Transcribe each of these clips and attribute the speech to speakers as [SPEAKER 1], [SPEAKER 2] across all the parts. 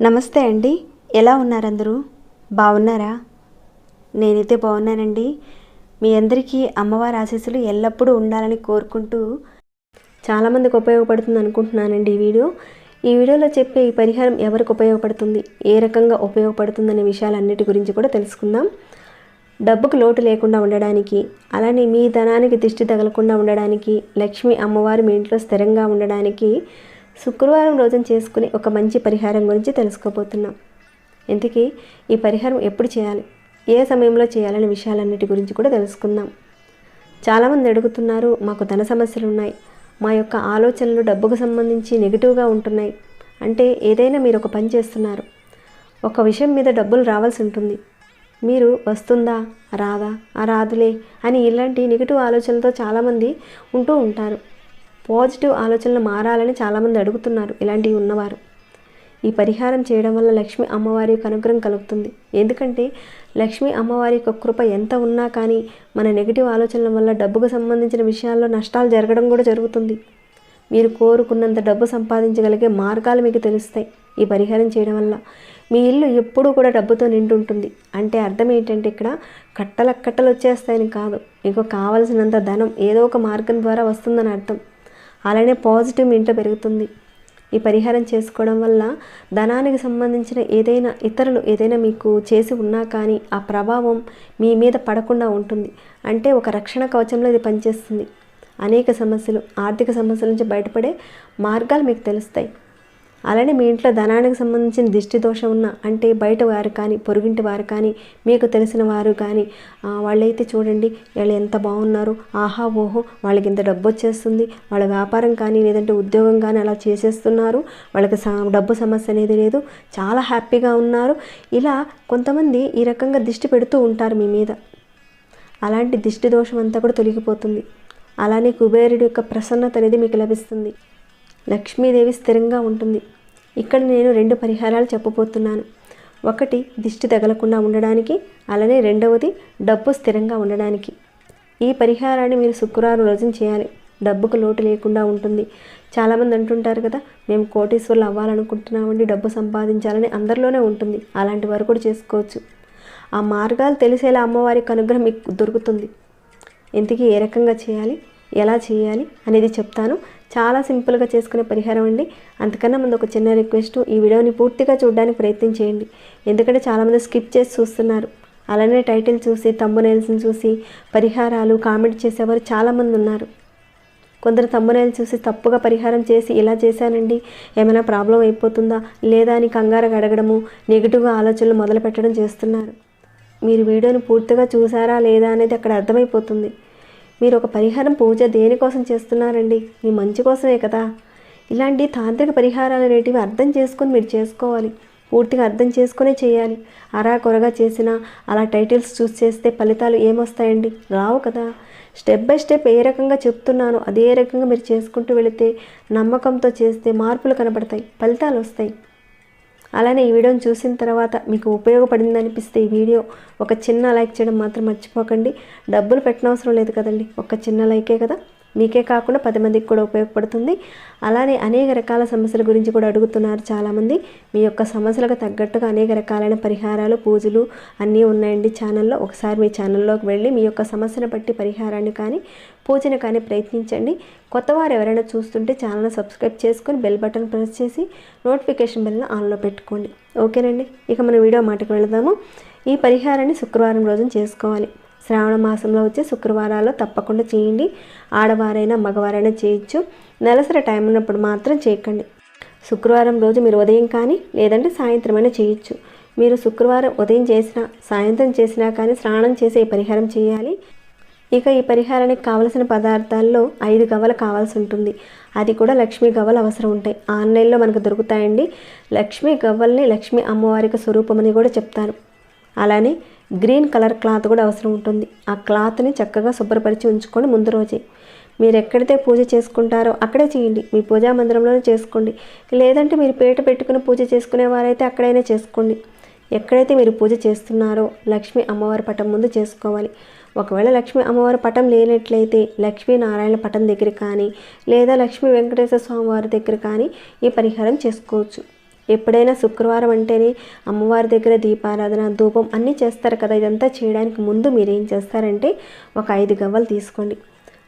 [SPEAKER 1] నమస్తే అండి. ఎలా ఉన్నారు అందరూ బాగున్నారా? నేనైతే బాగున్నానండి. మీ అందరికీ అమ్మవారి ఆశీస్సులు ఎల్లప్పుడూ ఉండాలని కోరుకుంటూ చాలామందికి ఉపయోగపడుతుంది అనుకుంటున్నానండి ఈ వీడియో. ఈ వీడియోలో చెప్పే ఈ పరిహారం ఎవరికి ఉపయోగపడుతుంది? ఏ రకంగా ఉపయోగపడుతుందనే విషయాలన్నిటి గురించి కూడా తెలుసుకుందాం. డబ్బుకు లోటు లేకుండా ఉండడానికి అలానే మీ ధనానికి దిష్టి తగలకుండా ఉండడానికి లక్ష్మి అమ్మవారు మీ ఇంట్లో స్థిరంగా ఉండడానికి శుక్రవారం రోజున చేసుకునే ఒక మంచి పరిహారం గురించి తెలుసుకోబోతున్నాం. ఇంతకీ ఈ పరిహారం ఎప్పుడు చేయాలి? ఏ సమయంలో చేయాలనే విషయాలన్నిటి గురించి కూడా తెలుసుకుందాం. చాలామంది అడుగుతున్నారు మాకు ధన సమస్యలు ఉన్నాయి. మా యొక్క ఆలోచనలు డబ్బుకు సంబంధించి నెగిటివ్గా ఉంటున్నాయి. అంటే ఏదైనా మీరు ఒక పని చేస్తున్నారు. ఒక విషయం మీద డబ్బులు రావాల్సి ఉంటుంది. మీరు వస్తుందా? రాదా? ఆ రాదులే అని ఇలాంటి నెగిటివ్ ఆలోచనలతో చాలామంది ఉంటూ ఉంటారు. పాజిటివ్ ఆలోచనలు మారాలని చాలామంది అడుగుతున్నారు ఇలాంటివి ఉన్నవారు. ఈ పరిహారం చేయడం వల్ల లక్ష్మీ అమ్మవారి యొక్క అనుగ్రహం కలుగుతుంది. ఎందుకంటే లక్ష్మీ అమ్మవారి యొక్క కృప ఎంత ఉన్నా కానీ మన నెగిటివ్ ఆలోచనల వల్ల డబ్బుకు సంబంధించిన విషయాల్లో నష్టాలు జరగడం కూడా జరుగుతుంది. మీరు కోరుకున్నంత డబ్బు సంపాదించగలిగే మార్గాలు మీకు తెలుస్తాయి. ఈ పరిహారం చేయడం వల్ల మీ ఇల్లు ఎప్పుడూ కూడా డబ్బుతో నిండుంటుంది. అంటే అర్థం ఏంటంటే ఇక్కడ కట్టల కట్టలు వచ్చేస్తాయని కాదు. మీకు కావలసినంత ధనం ఏదో ఒక మార్గం ద్వారా వస్తుందని అర్థం. అలానే పాజిటివ్ మీ ఇంట్లో పెరుగుతుంది. ఈ పరిహారం చేసుకోవడం వల్ల ధనానికి సంబంధించిన ఏదైనా ఇతరులు ఏదైనా మీకు చేసి ఉన్నా కానీ ఆ ప్రభావం మీ మీద పడకుండా ఉంటుంది. అంటే ఒక రక్షణ కవచంలో ఇది పనిచేస్తుంది. అనేక సమస్యలు ఆర్థిక సమస్యల నుంచి బయటపడే మార్గాలు మీకు తెలుస్తాయి. అలానే మీ ఇంట్లో ధనానికి సంబంధించిన దిష్టి దోషం ఉన్న అంటే బయట వారు కానీ పొరుగింటి వారు కానీ మీకు తెలిసిన వారు కానీ వాళ్ళైతే చూడండి వీళ్ళు ఎంత బాగున్నారు ఆహా ఓహో వాళ్ళకి ఇంత డబ్బు వచ్చేస్తుంది వాళ్ళ వ్యాపారం కానీ లేదంటే ఉద్యోగం కానీ అలా చేసేస్తున్నారు వాళ్ళకి స- డబ్బు సమస్య అనేది లేదు చాలా హ్యాపీగా ఉన్నారు. ఇలా కొంతమంది ఈ రకంగా దిష్టి పెడుతూ ఉంటారు మీ మీద. అలాంటి దిష్టి దోషం అంతా కూడా తొలగిపోతుంది. అలానే కుబేరుడు యొక్క ప్రసన్నత అనేది మీకు లభిస్తుంది. లక్ష్మీదేవి స్థిరంగా ఉంటుంది. ఇక్కడ నేను రెండు పరిహారాలు చెప్పబోతున్నాను. ఒకటి దిష్టి తగలకుండా ఉండడానికి అలానే రెండవది డబ్బు స్థిరంగా ఉండడానికి. ఈ పరిహారాన్ని మీరు శుక్రవారం రోజున చేయాలి. డబ్బుకు లోటు లేకుండా ఉంటుంది. చాలామంది అంటుంటారు కదా మేము కోటీశ్వర్లు అవ్వాలనుకుంటున్నామండి డబ్బు సంపాదించాలని అందరిలోనే ఉంటుంది. అలాంటి వారు కూడా చేసుకోవచ్చు. ఆ మార్గాలు తెలిసేలా అమ్మవారికి అనుగ్రహం మీకు దొరుకుతుంది. ఇంతకీ ఏ రకంగా చేయాలి? ఎలా చేయాలి? అనేది చెప్తాను. చాలా సింపుల్గా చేసుకునే పరిహారం అండి. అంతకన్నా ముందు ఒక చిన్న రిక్వెస్ట్ ఈ వీడియోని పూర్తిగా చూడడానికి ప్రయత్నం చేయండి. ఎందుకంటే చాలామంది స్కిప్ చేసి చూస్తున్నారు. అలానే టైటిల్ చూసి తమ్మునేల్స్ని చూసి పరిహారాలు కామెంట్ చేసేవారు చాలామంది ఉన్నారు. కొందరు తమ్మునేలు చూసి తప్పుగా పరిహారం చేసి ఇలా చేశానండి ఏమైనా ప్రాబ్లం అయిపోతుందా లేదా అని కంగారుగా అడగడము నెగిటివ్గా ఆలోచనలు మొదలుపెట్టడం చేస్తున్నారు. మీరు వీడియోని పూర్తిగా చూసారా లేదా అనేది అక్కడ అర్థమైపోతుంది. మీరు ఒక పరిహారం పూజ దేనికోసం చేస్తున్నారండి? మీ మంచి కోసమే కదా. ఇలాంటి తాంత్రిక పరిహారాలు అనేటివి అర్థం చేసుకొని మీరు చేసుకోవాలి. పూర్తిగా అర్థం చేసుకునే చేయాలి. అరా కొరగా చేసినా అలా టైటిల్స్ చూస్ చేస్తే ఫలితాలు ఏమొస్తాయండి? రావు కదా. స్టెప్ బై స్టెప్ ఏ రకంగా చెప్తున్నానో అదే రకంగా మీరు చేసుకుంటూ వెళితే నమ్మకంతో చేస్తే మార్పులు కనబడతాయి ఫలితాలు వస్తాయి అలానే ఈ వీడియోని చూసిన తర్వాత మీకు ఉపయోగపడింది అనిపిస్తే ఈ వీడియో ఒక చిన్న లైక్ చేయడం మాత్రం మర్చిపోకండి. డబ్బులు పెట్టనవసరం లేదు కదండి. ఒక చిన్న లైకే కదా. మీకే కాకుండా పది మందికి కూడా ఉపయోగపడుతుంది. అలానే అనేక రకాల సమస్యల గురించి కూడా అడుగుతున్నారు చాలామంది. మీ యొక్క సమస్యలకు తగ్గట్టుగా అనేక రకాలైన పరిహారాలు పూజలు అన్నీ ఉన్నాయండి ఛానల్లో. ఒకసారి మీ ఛానల్లోకి వెళ్ళి మీ యొక్క సమస్యను బట్టి పరిహారాన్ని కానీ పూజను కానీ ప్రయత్నించండి. కొత్త వారు ఎవరైనా చూస్తుంటే ఛానల్ సబ్స్క్రైబ్ చేసుకొని బెల్ బటన్ ప్రెస్ చేసి నోటిఫికేషన్ బెల్ని ఆన్లో పెట్టుకోండి. ఓకేనండి? ఇక మన వీడియో మాటకు వెళదాము. ఈ పరిహారాన్ని శుక్రవారం రోజున చేసుకోవాలి. శ్రావణ మాసంలో వచ్చే శుక్రవారాల్లో తప్పకుండా చేయండి. ఆడవారైనా మగవారైనా చేయొచ్చు. నెలసరి టైం ఉన్నప్పుడు మాత్రం చేయకండి. శుక్రవారం రోజు మీరు ఉదయం కానీ లేదంటే సాయంత్రమైనా చేయొచ్చు. మీరు శుక్రవారం ఉదయం చేసినా సాయంత్రం చేసినా కానీ స్నానం చేసి ఈ పరిహారం చేయాలి. ఇక ఈ పరిహారానికి కావలసిన పదార్థాల్లో ఐదు గవ్వలు కావాల్సి ఉంటుంది. అది కూడా లక్ష్మీ గవ్వలు అవసరం ఉంటాయి. ఆన్లైన్లో మనకు దొరుకుతాయండి. లక్ష్మీ గవ్వల్ని లక్ష్మీ అమ్మవారికి స్వరూపమని కూడా చెప్తారు. అలానే గ్రీన్ కలర్ క్లాత్ కూడా అవసరం ఉంటుంది. ఆ క్లాత్ని చక్కగా శుభ్రపరిచి ఉంచుకొని ముందు రోజే మీరు ఎక్కడైతే పూజ చేసుకుంటారో అక్కడే చేయండి. మీ పూజా మందిరంలోనే చేసుకోండి. లేదంటే మీరు పేట పెట్టుకుని పూజ చేసుకునే వారైతే అక్కడైనా చేసుకోండి. ఎక్కడైతే మీరు పూజ చేస్తున్నారో లక్ష్మీ అమ్మవారి పటం ముందు చేసుకోవాలి. ఒకవేళ లక్ష్మీ అమ్మవారి పటం లేనట్లయితే లక్ష్మీనారాయణ పటం దగ్గర కానీ లేదా లక్ష్మీ వెంకటేశ్వర స్వామి వారి దగ్గర కానీ ఈ పరిహారం చేసుకోవచ్చు. ఎప్పుడైనా శుక్రవారం అంటేనే అమ్మవారి దగ్గర దీపారాధన ధూపం అన్నీ చేస్తారు కదా. ఇదంతా చేయడానికి ముందు మీరు ఏం చేస్తారంటే ఒక ఐదు గవ్వలు తీసుకోండి.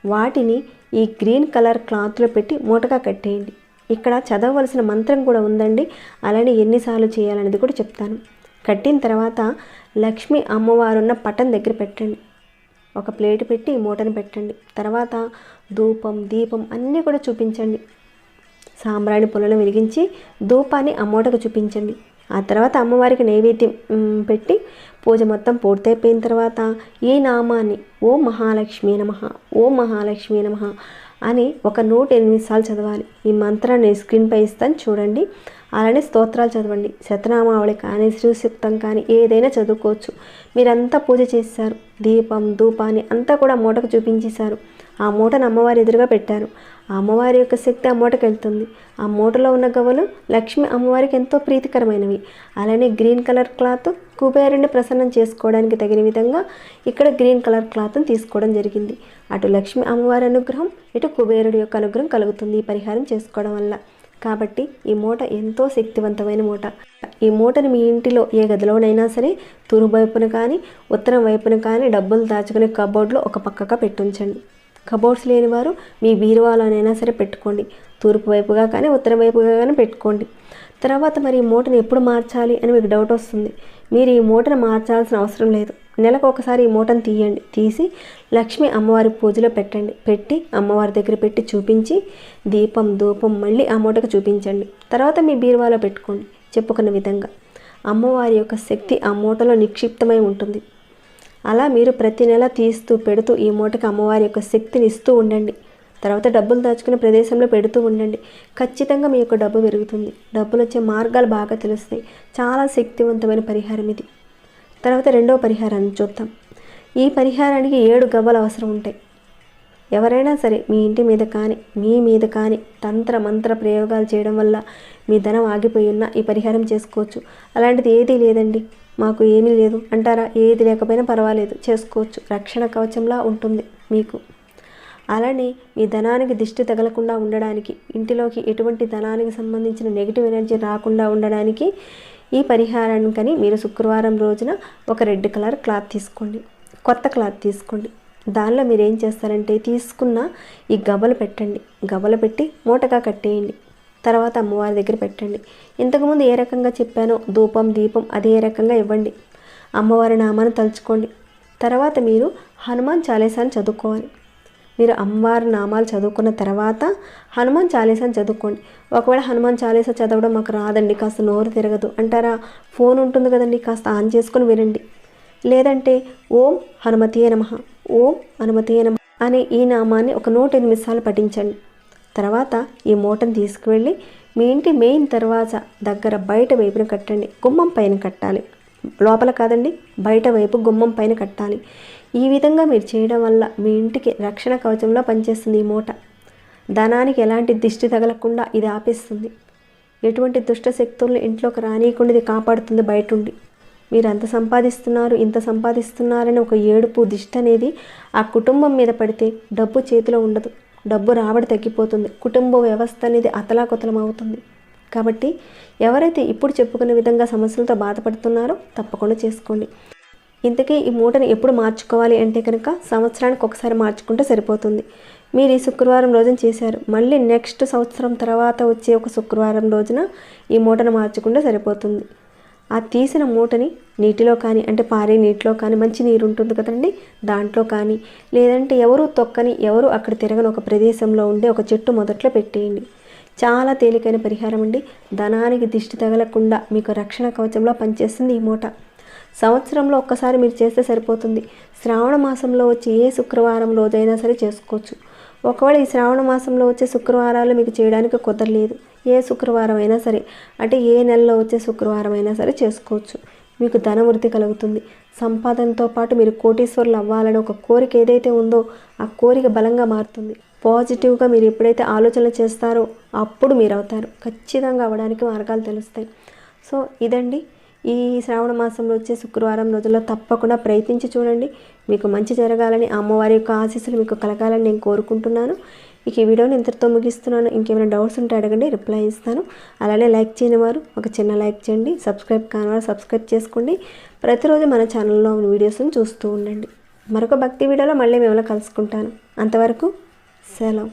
[SPEAKER 1] వాటిని ఈ గ్రీన్ కలర్ క్లాత్లో పెట్టి మూటగా కట్టేయండి. ఇక్కడ చదవవలసిన మంత్రం కూడా ఉందండి. అలానే ఎన్నిసార్లు చేయాలనేది కూడా చెప్తాను. కట్టిన తర్వాత లక్ష్మి అమ్మవారు ఉన్న పటం దగ్గర పెట్టండి. ఒక ప్లేట్ పెట్టి మూటను పెట్టండి. తర్వాత ధూపం దీపం అన్నీ కూడా చూపించండి. సాంబ్రాణి పుల్లను వెలిగించి ధూపాన్ని ఆ మూటకు చూపించండి. ఆ తర్వాత అమ్మవారికి నైవేద్యం పెట్టి పూజ మొత్తం పూర్తయిపోయిన తర్వాత ఈ నామాన్ని ఓ మహాలక్ష్మి నమ ఓ మహాలక్ష్మి నమ అని ఒక నూట ఎనిమిది సార్లు చదవాలి. ఈ మంత్రాన్ని స్క్రీన్పై ఇస్తాను చూడండి. అలానే స్తోత్రాలు చదవండి. శతనామావళి కానీ శ్రీసూక్తం కానీ ఏదైనా చదువుకోవచ్చు. మీరంతా పూజ చేశారు. దీపం ధూపాన్ని అంతా కూడా మూటకు చూపించేశారు. ఆ మూటను అమ్మవారి ఎదురుగా పెట్టారు. అమ్మవారి యొక్క శక్తి ఆ మూటకు వెళ్తుంది. ఆ మూటలో ఉన్న గవ్వలు లక్ష్మి అమ్మవారికి ఎంతో ప్రీతికరమైనవి. అలానే గ్రీన్ కలర్ క్లాత్ కుబేరుని ప్రసన్నం చేసుకోవడానికి తగిన విధంగా ఇక్కడ గ్రీన్ కలర్ క్లాత్ని తీసుకోవడం జరిగింది. అటు లక్ష్మి అమ్మవారి అనుగ్రహం ఇటు కుబేరుడి యొక్క అనుగ్రహం కలుగుతుంది ఈ పరిహారం చేసుకోవడం వల్ల. కాబట్టి ఈ మూట ఎంతో శక్తివంతమైన మూట. ఈ మూటను మీ ఇంటిలో ఏ గదిలోనైనా సరే తూర్పు వైపున కానీ ఉత్తరం వైపున కానీ డబ్బులు దాచుకునే కబోర్డ్లో ఒక పక్కగా పెట్టుంచండి కబోర్డ్స్ లేని వారు మీ బీరువాలోనైనా సరే పెట్టుకోండి. తూర్పు వైపుగా కానీ ఉత్తర వైపుగా కానీ పెట్టుకోండి. తర్వాత మరి ఈ మూటను ఎప్పుడు మార్చాలి అని మీకు డౌట్ వస్తుంది. మీరు ఈ మూటను మార్చాల్సిన అవసరం లేదు. నెలకు ఒకసారి ఈ మూటను తీయండి. తీసి లక్ష్మి అమ్మవారి పూజలో పెట్టండి. పెట్టి అమ్మవారి దగ్గర పెట్టి చూపించి దీపం ధూపం మళ్ళీ ఆ మూటకు చూపించండి. తర్వాత మీ బీరువాలో పెట్టుకోండి. చెప్పుకున్న విధంగా. అమ్మవారి యొక్క శక్తి ఆ మూటలో నిక్షిప్తమై ఉంటుంది. అలా మీరు ప్రతి నెల తీస్తూ పెడుతూ ఈ మూటకి అమ్మవారి యొక్క శక్తిని ఇస్తూ ఉండండి. తర్వాత డబ్బులు దాచుకునే ప్రదేశంలో పెడుతూ ఉండండి. ఖచ్చితంగా మీ యొక్క డబ్బు పెరుగుతుంది. డబ్బులు వచ్చే మార్గాలు బాగా తెలుస్తాయి. చాలా శక్తివంతమైన పరిహారం ఇది. తర్వాత రెండవ పరిహారాన్ని చూద్దాం. ఈ పరిహారానికి ఏడు గవ్వలు అవసరం ఉంటాయి. ఎవరైనా సరే మీ ఇంటి మీద కానీ మీ మీద కానీ తంత్ర మంత్ర ప్రయోగాలు చేయడం వల్ల మీ ధనం ఆగిపోయి ఉన్నా ఈ పరిహారం చేసుకోవచ్చు. అలాంటిది ఏదీ లేదండి. మాకు ఏమీ లేదు అంటారా? ఏది లేకపోయినా పర్వాలేదు. చేసుకోవచ్చు. రక్షణ కవచంలా ఉంటుంది మీకు. అలానే మీ ధనానికి దిష్టి తగలకుండా ఉండడానికి ఇంటిలోకి ఎటువంటి ధనానికి సంబంధించిన నెగిటివ్ ఎనర్జీ రాకుండా ఉండడానికి ఈ పరిహారానికని మీరు శుక్రవారం రోజున ఒక రెడ్ కలర్ క్లాత్ తీసుకోండి. కొత్త క్లాత్ తీసుకోండి. దానిలో మీరు ఏం చేస్తారంటే తీసుకున్న ఈ గబలు పెట్టండి. గబలు పెట్టి మూటగా కట్టేయండి. తర్వాత అమ్మవారి దగ్గర పెట్టండి. ఇంతకుముందు ఏ రకంగా చెప్పానో ధూపం దీపం అదే రకంగా ఇవ్వండి. అమ్మవారి నామాన్ని తలుచుకోండి. తర్వాత మీరు హనుమాన్ చాలీసాని చదువుకోవాలి. మీరు అమ్మవారి నామాలు చదువుకున్న తర్వాత హనుమాన్ చాలీసాని చదువుకోండి. ఒకవేళ హనుమాన్ చాలీసా చదవడం మాకు రాదండి కాస్త నోరు తిరగదు. అంటారా? ఫోన్ ఉంటుంది కదండి కాస్త ఆన్ చేసుకుని వినండి. లేదంటే ఓం హనుమతియే నమ ఓం హనుమతియే నమ అనే ఈ నామాన్ని ఒక నూట ఎనిమిది సార్లు పఠించండి. తర్వాత ఈ మూటను తీసుకువెళ్ళి మీ ఇంటి మెయిన్ దర్వాజా దగ్గర బయట వైపున కట్టండి. గుమ్మం పైన కట్టాలి. లోపల కాదండి బయట వైపు గుమ్మం పైన కట్టాలి. ఈ విధంగా మీరు చేయడం వల్ల మీ ఇంటికి రక్షణ కవచంలో పనిచేస్తుంది ఈ మూట. ధనానికి ఎలాంటి దిష్టి తగలకుండా ఇది ఆపేస్తుంది. ఎటువంటి దుష్ట శక్తులను ఇంట్లోకి రానియకుండా ఇది కాపాడుతుంది బయట ఉండి మీరు అంత సంపాదిస్తున్నారు ఇంత సంపాదిస్తున్నారని ఒక ఏడుపు దిష్టి అనేది ఆ కుటుంబం మీద పడితే డబ్బు చేతిలో ఉండదు. డబ్బు రాబడి తగ్గిపోతుంది. కుటుంబ వ్యవస్థ అనేది అతలాకుతలం అవుతుంది కాబట్టి ఎవరైతే ఇప్పుడు చెప్పుకునే విధంగా సమస్యలతో బాధపడుతున్నారో తప్పకుండా చేసుకోండి. ఇంతకీ ఈ మూటని ఎప్పుడు మార్చుకోవాలి అంటే కనుక సంవత్సరానికి ఒకసారి మార్చుకుంటే సరిపోతుంది. మీరు ఈ శుక్రవారం రోజున చేశారు. మళ్ళీ నెక్స్ట్ సంవత్సరం తర్వాత వచ్చే ఒక శుక్రవారం రోజున ఈ మూటను మార్చుకుంటే సరిపోతుంది. ఆ తీసిన మూటని నీటిలో కానీ అంటే పారే నీటిలో కానీ మంచి నీరు ఉంటుంది కదండి. దాంట్లో కానీ లేదంటే ఎవరు తొక్కని ఎవరు అక్కడ తిరగని ఒక ప్రదేశంలో ఉండే ఒక చెట్టు మొదట్లో పెట్టేయండి. చాలా తేలికైన పరిహారం అండి. ధనానికి దిష్టి తగలకుండా మీకు రక్షణ కవచంలో పనిచేస్తుంది ఈ మూట. సంవత్సరంలో ఒక్కసారి మీరు చేస్తే సరిపోతుంది. శ్రావణ మాసంలో వచ్చే ఏ శుక్రవారం రోజైనా సరే చేసుకోవచ్చు. ఒకవేళ ఈ శ్రావణ మాసంలో వచ్చే శుక్రవారాలు మీకు చేయడానికి కుదరలేదు. ఏ శుక్రవారం అయినా సరే అంటే ఏ నెలలో వచ్చే శుక్రవారం అయినా సరే చేసుకోవచ్చు. మీకు ధనవృద్ధి కలుగుతుంది. సంపాదనతో పాటు మీరు కోటీశ్వరులు అవ్వాలని ఒక కోరిక ఏదైతే ఉందో ఆ కోరిక బలంగా మారుతుంది. పాజిటివ్గా మీరు ఎప్పుడైతే ఆలోచనలు చేస్తారో అప్పుడు మీరు అవుతారు ఖచ్చితంగా అవ్వడానికి మార్గాలు తెలుస్తాయి. సో ఇదండి. ఈ శ్రావణ మాసంలో వచ్చే శుక్రవారం రోజుల్లో తప్పకుండా ప్రయత్నించి చూడండి. మీకు మంచి జరగాలని అమ్మవారి యొక్క ఆశీస్సులు మీకు కలగాలని నేను కోరుకుంటున్నాను. ఇక ఈ వీడియోని ఇంతటితో ముగిస్తున్నాను. ఇంకేమైనా డౌట్స్ ఉంటే అడగండి రిప్లై ఇస్తాను. అలానే లైక్ చేయని వారు ఒక చిన్న లైక్ చేయండి సబ్స్క్రైబ్ కానివారు సబ్స్క్రైబ్ చేసుకోండి. ప్రతిరోజు మన ఛానల్లో ఉన్న వీడియోస్ని చూస్తూ ఉండండి. మరొక భక్తి వీడియోలో మళ్ళీ మిమ్మల్ని కలుసుకుంటాను. అంతవరకు సెలవు.